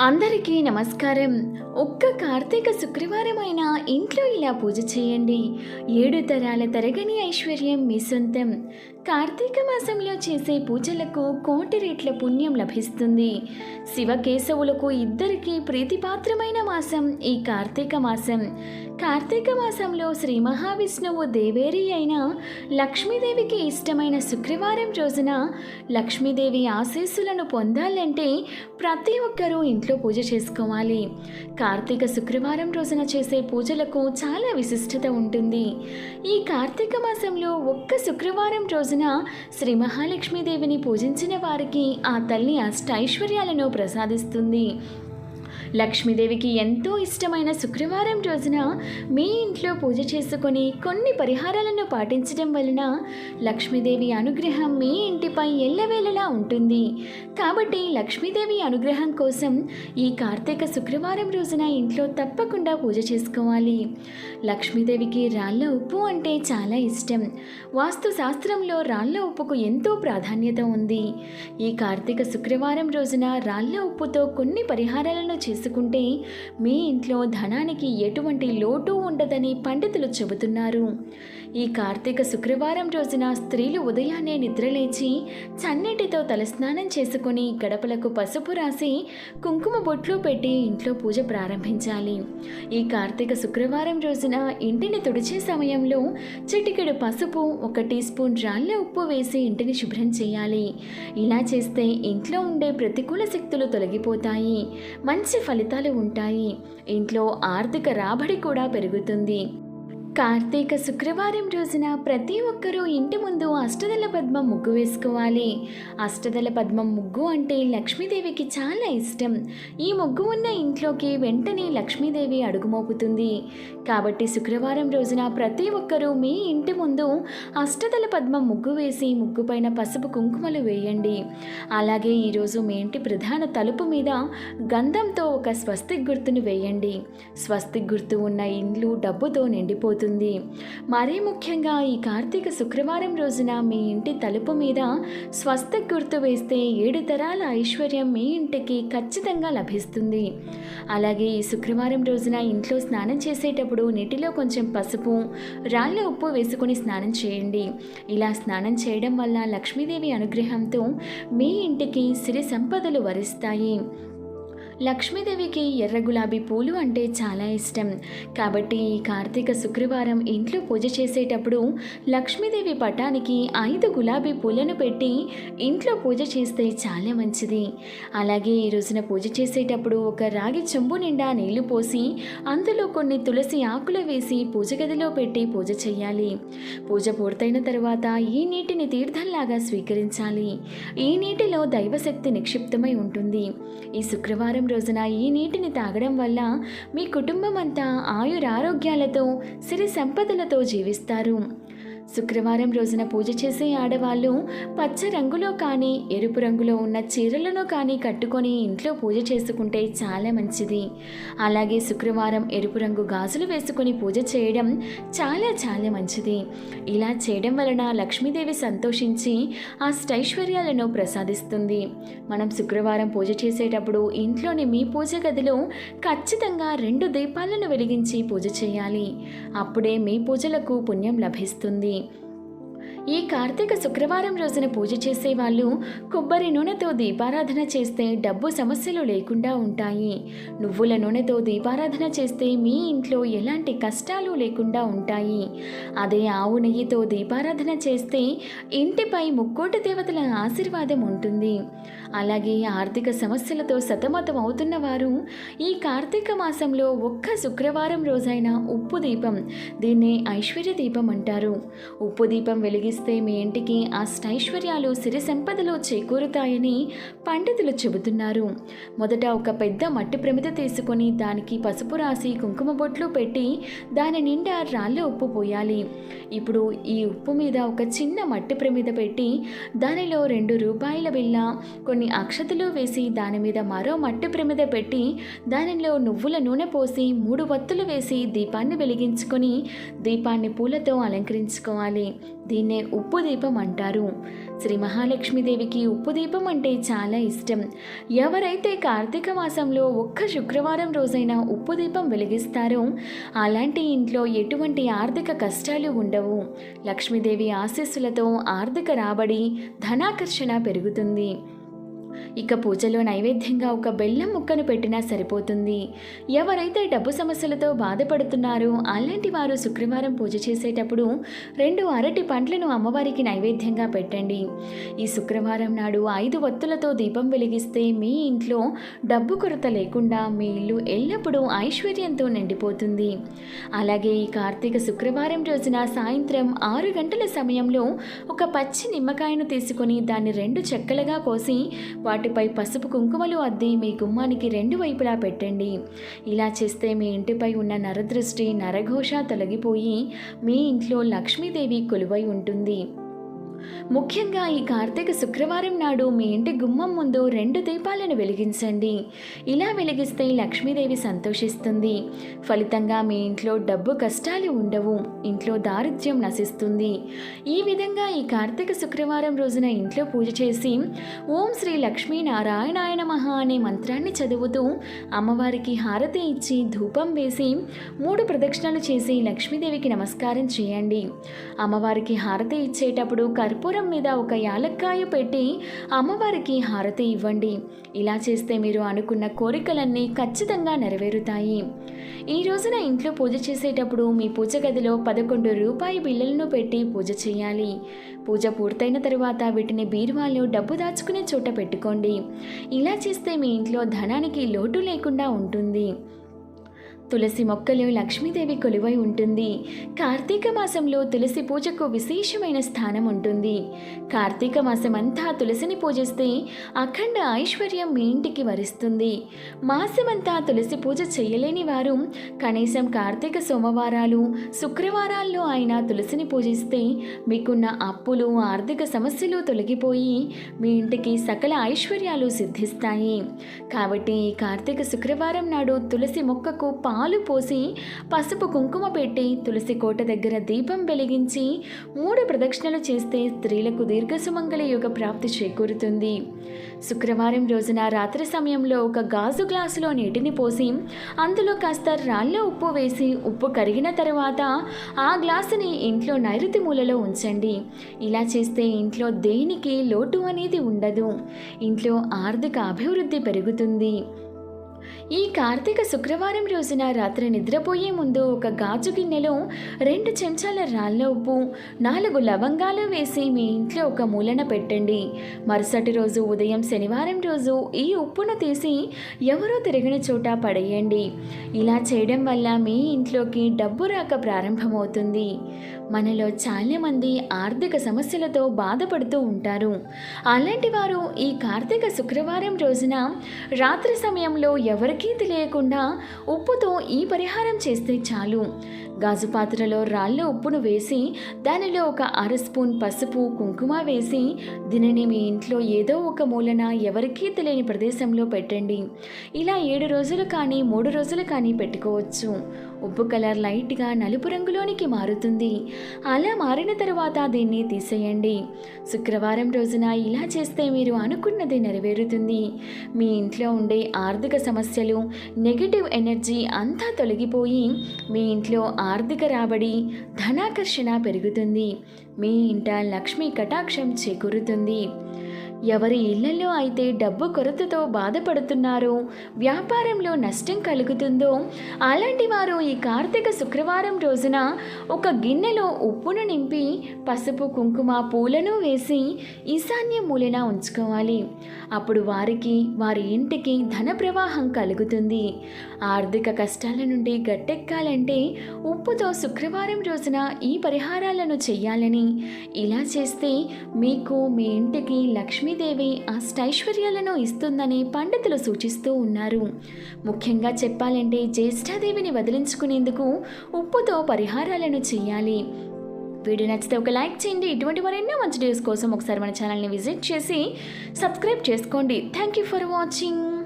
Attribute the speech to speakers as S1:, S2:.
S1: అందరికీ నమస్కారం. ఒక్క కార్తీక శుక్రవారం అయినా ఇంట్లో ఇలా పూజ చేయండి. ఏడు తరాల తరగని ఐశ్వర్యం మీ సొంతం. కార్తీక మాసంలో చేసే పూజలకు కోటి రెట్ల పుణ్యం లభిస్తుంది. శివకేశవులకు ఇద్దరికీ ప్రీతిపాత్రమైన మాసం ఈ కార్తీక మాసం. కార్తీక మాసంలో శ్రీ మహావిష్ణువు దేవేరి అయిన లక్ష్మీదేవికి ఇష్టమైన శుక్రవారం రోజున లక్ష్మీదేవి ఆశీస్సులను పొందాలంటే ప్రతి ఒక్కరూ ఇంట్లో పూజ చేసుకోవాలి. కార్తీక శుక్రవారం రోజున చేసే పూజలకు చాలా విశిష్టత ఉంటుంది. ఈ కార్తీక మాసంలో ఒక్క శుక్రవారం రోజున శ్రీ మహాలక్ష్మీదేవిని పూజించిన వారికి ఆ తల్లి అష్టైశ్వర్యాలను ప్రసాదిస్తుంది. లక్ష్మీదేవికి ఎంతో ఇష్టమైన శుక్రవారం రోజున మీ ఇంట్లో పూజ చేసుకొని కొన్ని పరిహారాలను పాటించడం వలన లక్ష్మీదేవి అనుగ్రహం మీ ఇంటిపై ఎల్లవేళలా ఉంటుంది. కాబట్టి లక్ష్మీదేవి అనుగ్రహం కోసం ఈ కార్తీక శుక్రవారం రోజున ఇంట్లో తప్పకుండా పూజ చేసుకోవాలి. లక్ష్మీదేవికి రాళ్ళ ఉప్పు అంటే చాలా ఇష్టం. వాస్తు శాస్త్రంలో రాళ్ళ ఉప్పుకు ఎంతో ప్రాధాన్యత ఉంది. ఈ కార్తీక శుక్రవారం రోజున రాళ్ళ ఉప్పుతో కొన్ని పరిహారాలను చేసుకుంటే మీ ఇంట్లో ధనానికి ఎటువంటి లోటు ఉండదని పండితులు చెబుతున్నారు. ఈ కార్తీక శుక్రవారం రోజున స్త్రీలు ఉదయాన్నే నిద్రలేచి చన్నీటితో తలస్నానం చేసుకొని గడపలకు పసుపు రాసి కుంకుమ బొట్లు పెట్టి ఇంట్లో పూజ ప్రారంభించాలి. ఈ కార్తీక శుక్రవారం రోజున ఇంటిని తుడిచే సమయంలో చిటికెడు పసుపు ఒక టీ స్పూన్ రాళ్ళ ఉప్పు వేసి ఇంటిని శుభ్రం చేయాలి. ఇలా చేస్తే ఇంట్లో ఉండే ప్రతికూల శక్తులు తొలగిపోతాయి. మంచి ఫలితాలు ఉంటాయి. ఇంట్లో ఆర్థిక రాబడి కూడా పెరుగుతుంది. కార్తీక శుక్రవారం రోజున ప్రతి ఒక్కరూ ఇంటి ముందు అష్టదళ పద్మం ముగ్గు వేసుకోవాలి. అష్టదళ పద్మం ముగ్గు అంటే లక్ష్మీదేవికి చాలా ఇష్టం. ఈ ముగ్గు ఉన్న ఇంట్లోకి వెంటనే లక్ష్మీదేవి అడుగుమోపుతుంది. కాబట్టి శుక్రవారం రోజున ప్రతి ఒక్కరూ మీ ఇంటి ముందు అష్టదళ పద్మం ముగ్గు వేసి ముగ్గు పైన పసుపు కుంకుమలు వేయండి. అలాగే ఈరోజు మీ ఇంటి ప్రధాన తలుపు మీద గంధంతో ఒక స్వస్తిక్ గుర్తును వేయండి. స్వస్తిక్ గుర్తు ఉన్న ఇండ్లు డబ్బుతో నిండిపోతుంది మరీ ముఖ్యంగా ఈ కార్తీక శుక్రవారం రోజున మీ ఇంటి తలుపు మీద స్వస్తిక్ గుర్తు వేస్తే ఏడు తరాల ఐశ్వర్యం మీ ఇంటికి ఖచ్చితంగా లభిస్తుంది. అలాగే ఈ శుక్రవారం రోజున ఇంట్లో స్నానం చేసేటప్పుడు నీటిలో కొంచెం పసుపు రాళ్ళ ఉప్పు వేసుకొని స్నానం చేయండి. ఇలా స్నానం చేయడం వల్ల లక్ష్మీదేవి అనుగ్రహంతో మీ ఇంటికి సిరి సంపదలు వరిస్తాయి. లక్ష్మీదేవికి ఎర్ర గులాబీ పూలు అంటే చాలా ఇష్టం. కాబట్టి ఈ కార్తీక శుక్రవారం ఇంట్లో పూజ చేసేటప్పుడు లక్ష్మీదేవి పటానికి ఐదు గులాబీ పూలను పెట్టి ఇంట్లో పూజ చేస్తే చాలా మంచిది. అలాగే ఈ రోజున పూజ చేసేటప్పుడు ఒక రాగి చెంబు నిండా నీళ్ళు పోసి అందులో కొన్ని తులసి ఆకులు వేసి పూజ గదిలో పెట్టి పూజ చేయాలి. పూజ పూర్తయిన తర్వాత ఈ నీటిని తీర్థంలాగా స్వీకరించాలి. ఈ నీటిలో దైవశక్తి నిక్షిప్తమై ఉంటుంది. ఈ శుక్రవారం రోజున ఈ నీటిని తాగడం వల్ల మీ కుటుంబం అంతా ఆయురారోగ్యాలతో సిరి సంపదలతో జీవిస్తారు. శుక్రవారం రోజున పూజ చేసే ఆడవాళ్ళు పచ్చ రంగులో కానీ ఎరుపు రంగులో ఉన్న చీరలను కానీ కట్టుకొని ఇంట్లో పూజ చేసుకుంటే చాలా మంచిది. అలాగే శుక్రవారం ఎరుపు రంగు గాజులు వేసుకొని పూజ చేయడం చాలా చాలా మంచిది. ఇలా చేయడం వలన లక్ష్మీదేవి సంతోషించి ఆ స్టైశ్వర్యాలను ప్రసాదిస్తుంది. మనం శుక్రవారం పూజ చేసేటప్పుడు ఇంట్లోని మీ పూజ గదిలో ఖచ్చితంగా రెండు దీపాలను వెలిగించి పూజ చేయాలి. అప్పుడే మీ పూజలకు పుణ్యం లభిస్తుంది. ఈ కార్తీక శుక్రవారం రోజున పూజ చేసేవాళ్ళు కొబ్బరి నూనెతో దీపారాధన చేస్తే డబ్బు సమస్యలు లేకుండా ఉంటాయి. నువ్వుల నూనెతో దీపారాధన చేస్తే మీ ఇంట్లో ఎలాంటి కష్టాలు లేకుండా ఉంటాయి. అదే ఆవు నెయ్యితో దీపారాధన చేస్తే ఇంటిపై ముక్కోటి దేవతల ఆశీర్వాదం ఉంటుంది. అలాగే ఆర్థిక సమస్యలతో సతమతం అవుతున్న వారు ఈ కార్తీక మాసంలో ఒక్క శుక్రవారం రోజైన ఉప్పు దీపం దీన్నే ఐశ్వర్య దీపం అంటారు. ఉప్పు దీపం వెలిగిస్తే మీ ఇంటికి అష్టైశ్వర్యాలు సిరి సంపదలు చేకూరుతాయని పండితులు చెబుతున్నారు. మొదట ఒక పెద్ద మట్టి ప్రమిద తీసుకొని దానికి పసుపు రాసి కుంకుమ బొట్లు పెట్టి దాని నిండా రాళ్ళ ఉప్పు పోయాలి. ఇప్పుడు ఈ ఉప్పు మీద ఒక చిన్న మట్టి ప్రమిద పెట్టి దానిలో రెండు రూపాయల బిళ్ళ కొన్ని కొన్ని అక్షతలు వేసి దాని మీద మరో మట్టి ప్రమిద పెట్టి దానిలో నువ్వుల నూనె పోసి మూడు వత్తులు వేసి దీపాన్ని వెలిగించుకొని దీపాన్ని పూలతో అలంకరించుకోవాలి. దీన్నే ఉప్పు దీపం అంటారు. శ్రీ మహాలక్ష్మీదేవికి ఉప్పు దీపం అంటే చాలా ఇష్టం. ఎవరైతే కార్తీక మాసంలో ఒక్క శుక్రవారం రోజైనా ఉప్పు దీపం వెలిగిస్తారో అలాంటి ఇంట్లో ఎటువంటి ఆర్థిక కష్టాలు ఉండవు. లక్ష్మీదేవి ఆశీస్సులతో ఆర్థిక రాబడి ధనాకర్షణ పెరుగుతుంది. ఇక పూజలో నైవేద్యంగా ఒక బెల్లం ముక్కను పెట్టినా సరిపోతుంది. ఎవరైతే డబ్బు సమస్యలతో బాధపడుతున్నారో అలాంటి వారు శుక్రవారం పూజ చేసేటప్పుడు రెండు అరటి పండ్లను అమ్మవారికి నైవేద్యంగా పెట్టండి. ఈ శుక్రవారం నాడు ఐదు వత్తులతో దీపం వెలిగిస్తే మీ ఇంట్లో డబ్బు కొరత లేకుండా మీ ఇల్లు ఎల్లప్పుడూ ఐశ్వర్యంతో నిండిపోతుంది. అలాగే ఈ కార్తీక శుక్రవారం రోజున సాయంత్రం ఆరు గంటల సమయంలో ఒక పచ్చి నిమ్మకాయను తీసుకొని దాన్ని రెండు చెక్కలుగా కోసి వాటిపై పసుపు కుంకుమలు అద్ది మీ గుమ్మానికి రెండు వైపులా పెట్టండి. ఇలా చేస్తే మీ ఇంటిపై ఉన్న నరదృష్టి నరఘోష తొలగిపోయి మీ ఇంట్లో లక్ష్మీదేవి కొలువై ఉంటుంది. ముఖ్యంగా ఈ కార్తీక శుక్రవారం నాడు మీ ఇంటి గుమ్మం ముందు రెండు దీపాలను వెలిగించండి. ఇలా వెలిగిస్తే లక్ష్మీదేవి సంతోషిస్తుంది. ఫలితంగా మీ ఇంట్లో డబ్బు కష్టాలు ఉండవు. ఇంట్లో దారిద్ర్యం నశిస్తుంది. ఈ విధంగా ఈ కార్తీక శుక్రవారం రోజున ఇంట్లో పూజ చేసి ఓం శ్రీ లక్ష్మీ నారాయణాయన మహా అనే మంత్రాన్ని చదువుతూ అమ్మవారికి హారతి ఇచ్చి ధూపం వేసి మూడు ప్రదక్షిణలు చేసి లక్ష్మీదేవికి నమస్కారం చేయండి. అమ్మవారికి హారతి ఇచ్చేటప్పుడు కర్పూరం మీద ఒక యాలక్కాయ పెట్టి అమ్మవారికి హారతి ఇవ్వండి. ఇలా చేస్తే మీరు అనుకున్న కోరికలన్నీ ఖచ్చితంగా నెరవేరుతాయి. ఈ రోజున ఇంట్లో పూజ చేసేటప్పుడు మీ పూజ గదిలో పదకొండు రూపాయి బిళ్ళలను పెట్టి పూజ చేయాలి. పూజ పూర్తయిన తర్వాత వీటిని బీరువాలో డబ్బు దాచుకునే చోట పెట్టుకోండి. ఇలా చేస్తే మీ ఇంట్లో ధనానికి లోటు లేకుండా ఉంటుంది. తులసి మొక్కలు లక్ష్మీదేవి కొలువై ఉంటుంది. కార్తీక మాసంలో తులసి పూజకు విశేషమైన స్థానం ఉంటుంది. కార్తీక మాసం అంతా తులసిని పూజిస్తే అఖండ ఐశ్వర్యం మీ ఇంటికి వరిస్తుంది. మాసమంతా తులసి పూజ చేయలేని వారు కనీసం కార్తీక సోమవారాలు శుక్రవారాల్లో అయినా తులసిని పూజిస్తే మీకున్న అప్పులు ఆర్థిక సమస్యలు తొలగిపోయి మీ ఇంటికి సకల ఐశ్వర్యాలు సిద్ధిస్తాయి. కాబట్టి ఈ కార్తీక శుక్రవారం నాడు తులసి మొక్కకు పా పాలు పోసి పసుపు కుంకుమ పెట్టి తులసి కోట దగ్గర దీపం వెలిగించి మూడు ప్రదక్షిణలు చేస్తే స్త్రీలకు దీర్ఘ సుమంగళ యోగ ప్రాప్తి చేకూరుతుంది. శుక్రవారం రోజున రాత్రి సమయంలో ఒక గాజు గ్లాసులో నీటిని పోసి అందులో కాస్త రాళ్ళ ఉప్పు వేసి ఉప్పు కరిగిన తర్వాత ఆ గ్లాసుని ఇంట్లో నైరుతి మూలలో ఉంచండి. ఇలా చేస్తే ఇంట్లో దేనికి లోటు అనేది ఉండదు. ఇంట్లో ఆర్థిక అభివృద్ధి పెరుగుతుంది. ఈ కార్తీక శుక్రవారం రోజున రాత్రి నిద్రపోయే ముందు ఒక గాజు గిన్నెలో రెండు చెంచాల రాళ్ళ ఉప్పు నాలుగు లవంగాలు వేసి మీ ఇంట్లో ఒక మూలన పెట్టండి. మరుసటి రోజు ఉదయం శనివారం రోజు ఈ ఉప్పును తీసి ఎవరో తిరిగిన చోట పడేయండి. ఇలా చేయడం వల్ల మీ ఇంట్లోకి డబ్బు రాక ప్రారంభమవుతుంది. మనలో చాలామంది ఆర్థిక సమస్యలతో బాధపడుతూ ఉంటారు. అలాంటి వారు ఈ కార్తీక శుక్రవారం రోజున రాత్రి సమయంలో ఎవరికి తెలియకుండా ఉప్పుతో ఈ పరిహారం చేస్తే చాలు. గాజు పాత్రలో రాళ్ళ ఉప్పును వేసి దానిలో ఒక అర స్పూన్ పసుపు కుంకుమ వేసి దీనిని మీ ఇంట్లో ఏదో ఒక మూలన ఎవరికీ తెలియని ప్రదేశంలో పెట్టండి. ఇలా ఏడు రోజులు కానీ మూడు రోజులు కానీ పెట్టుకోవచ్చు. ఉప్పు కలర్ లైట్గా నలుపు రంగులోనికి మారుతుంది. అలా మారిన తర్వాత దీన్ని తీసేయండి. శుక్రవారం రోజున ఇలా చేస్తే మీరు అనుకున్నది నెరవేరుతుంది. మీ ఇంట్లో ఉండే ఆర్థిక సమస్యలు నెగిటివ్ ఎనర్జీ అంతా తొలగిపోయి మీ ఇంట్లో ఆర్థిక రాబడి ధనాకర్షణ పెరుగుతుంది. మీ ఇంట లక్ష్మీ కటాక్షం చేకూరుతుంది. ఎవరి ఇళ్ళలో అయితే డబ్బు కొరతతో బాధపడుతున్నారో వ్యాపారంలో నష్టం కలుగుతుందో అలాంటి వారు ఈ కార్తీక శుక్రవారం రోజున ఒక గిన్నెలో ఉప్పును నింపి పసుపు కుంకుమ పూలను వేసి ఈశాన్య మూలన ఉంచుకోవాలి. అప్పుడు వారికి వారి ఇంటికి ధన ప్రవాహం కలుగుతుంది. ఆర్థిక కష్టాల నుండి గట్టెక్కాలంటే ఉప్పుతో శుక్రవారం రోజున ఈ పరిహారాలను చెయ్యాలని ఇలా చేస్తే మీకు మీ ఇంటికి లక్ష్మీదేవి అష్టైశ్వర్యాలను ఇస్తుందని పండితులు సూచిస్తూ ఉన్నారు. ముఖ్యంగా చెప్పాలంటే జ్యేష్ఠాదేవిని వదిలించుకునేందుకు ఉప్పుతో పరిహారాలను చేయాలి. వీడియో నచ్చితే ఒక లైక్ చేయండి. ఇటువంటి మరెన్నో మంచి న్యూస్ కోసం ఒకసారి మన ఛానల్ని విజిట్ చేసి సబ్స్క్రైబ్ చేసుకోండి. Thank you for watching